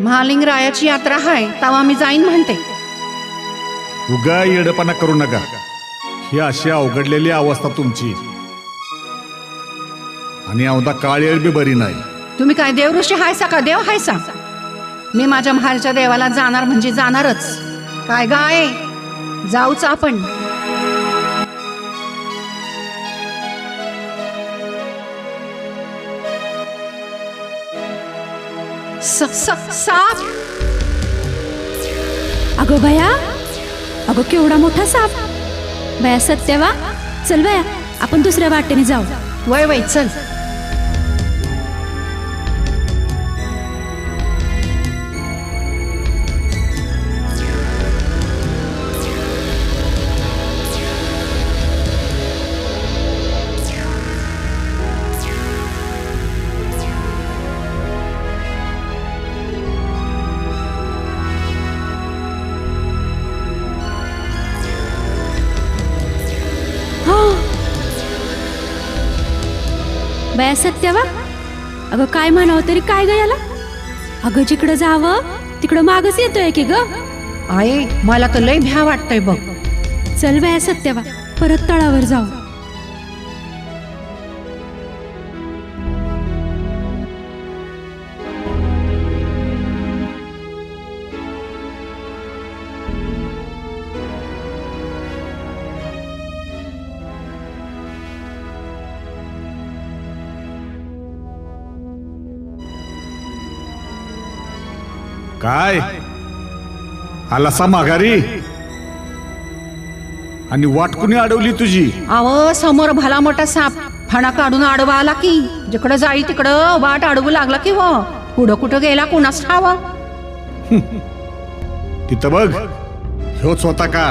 महालिंगरायाची यात्रा हाय तवा मी जाईन म्हणते. उगा येडपणा करू नका. ही अशी अवघडलेली अवस्था तुमची. आणि औदा काळेळ बी बरी नाही. तुम्ही काय देवऋषी हायसा का? देव हायसा? मी माझ्या महालच्या देवाला जाणार म्हणजे जाणारच. काय गाय जाऊच आपण. साप? अगं बया अगं केवढा मोठा साप. बया सत्यवा चल बया आपण दुसऱ्या वाटेने जाऊ. वय वय चल. बया सत्यवा अगं काय म्हणावं तरी काय ग याला? अगं जिकडं जावं तिकडं मागच येतोय की ग. आहे मला तर लय भ्या वाटतंय बघ. चल बया सत्यवा परत तळावर जाऊ. काय? आलासा माघारी? आणि वाट कुणी अडवली तुझी? अव समोर भला मोठा साप फणा काढून आडवा आला की जिकडं जाई तिकडं वाट अडवू लागला की हो? पुढं कुठं गेला कुणास ठावा? तिथं बघ ह्योच होता का?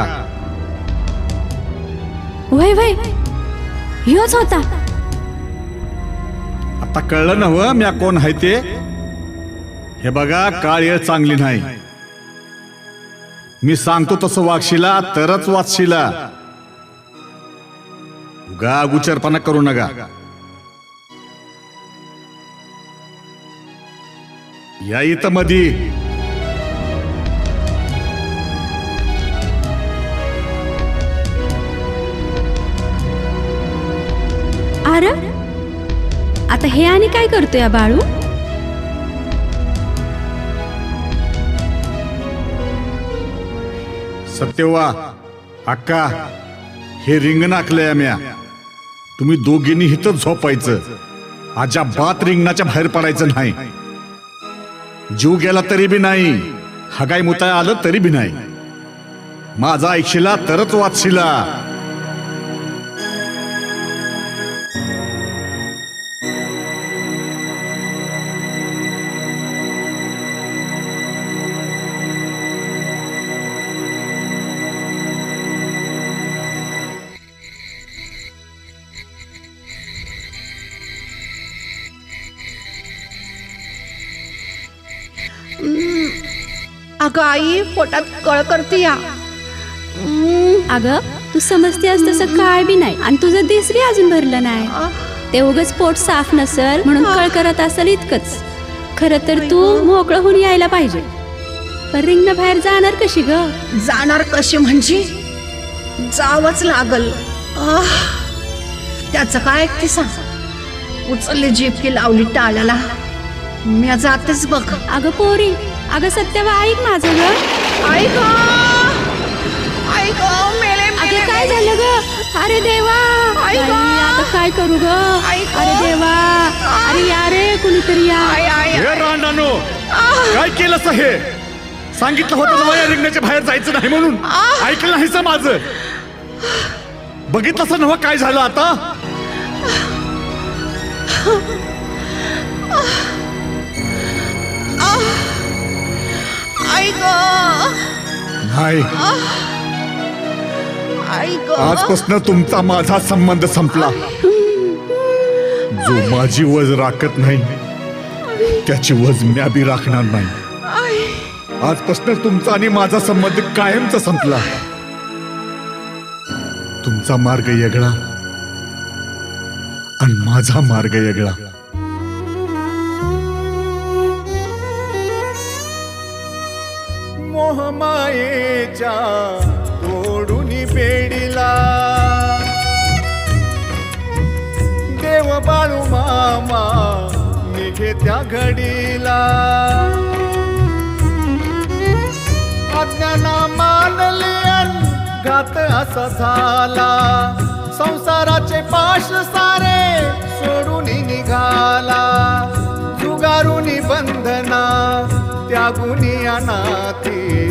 वय वय ह्योच होता. आता कळलं ना व म्या कोण आहे ते? हे बघा काळ चांगली नाही. मी सांगतो तसं वागशिला तरच वाचशिला. उगा गुचरपणा करू नका. या इथं मधी. अरे आता हे आणि काय करतोय या बाळू? सत्यवा अक्का हे रिंगण आखलंय म्या तुम्ही दोघींनी इथं झोपायचं. अजाबात रिंगणाच्या बाहेर पडायचं नाही. जीव गेला तरी बी नाही. हगाई मुताय आलं तरी बी नाही. माझा ऐकशिला तरच वाचशिला. अगं आई पोटात कळ करते या. अगं तू समजतेस तसं काय बी नाही. आणि तुझं दिसरी अजून भरलं नाही. ते उगच पोट साफ नसल म्हणून कळ करत असेल इतकंच. खरं तर तू मोकळं होऊन यायला पाहिजे. पण रिंगण बाहेर जाणार कशी ग? जाणार कशी म्हणजे? जावंच लागल. त्याचं काय ते सांग. उचलली जीप की लावली टाळ्याला. मी जातेच बघ. अगं पोरी अगं सत्यवा ऐक माझं ग. ऐक ऐक मेले अगं मेले काय झालं ग? अरे देवा! आई. आता काय करू ग? गं. अरे देवा! अरे या रे कुणीतरी या. आय, आय, हे. रांडानो काय केलं असं हे? सांगितलं होतं ना या रिंगणाच्या बाहेर जायचं नाही म्हणून. ऐकलं नाहीस माझं. बघितलं नव्हा काय झालं आता? नाही आजपासून तुमचा माझा संबंध संपला. जो माझी वज राखत नाही त्याची वज म्या बी राखणार नाही. आजपासून तुमचा आणि माझा संबंध कायमचा संपला. तुमचा मार्ग वेगळा आणि माझा मार्ग वेगळा मायेच्या तोडून पेडिला. देव बाळू मामा निघे त्या घडीला. आज्ञाना मानले घात असा झाला. संसाराचे पाश सारे सोडून निघाला. जुगारुनी बंधना त्यागुनी अनाथी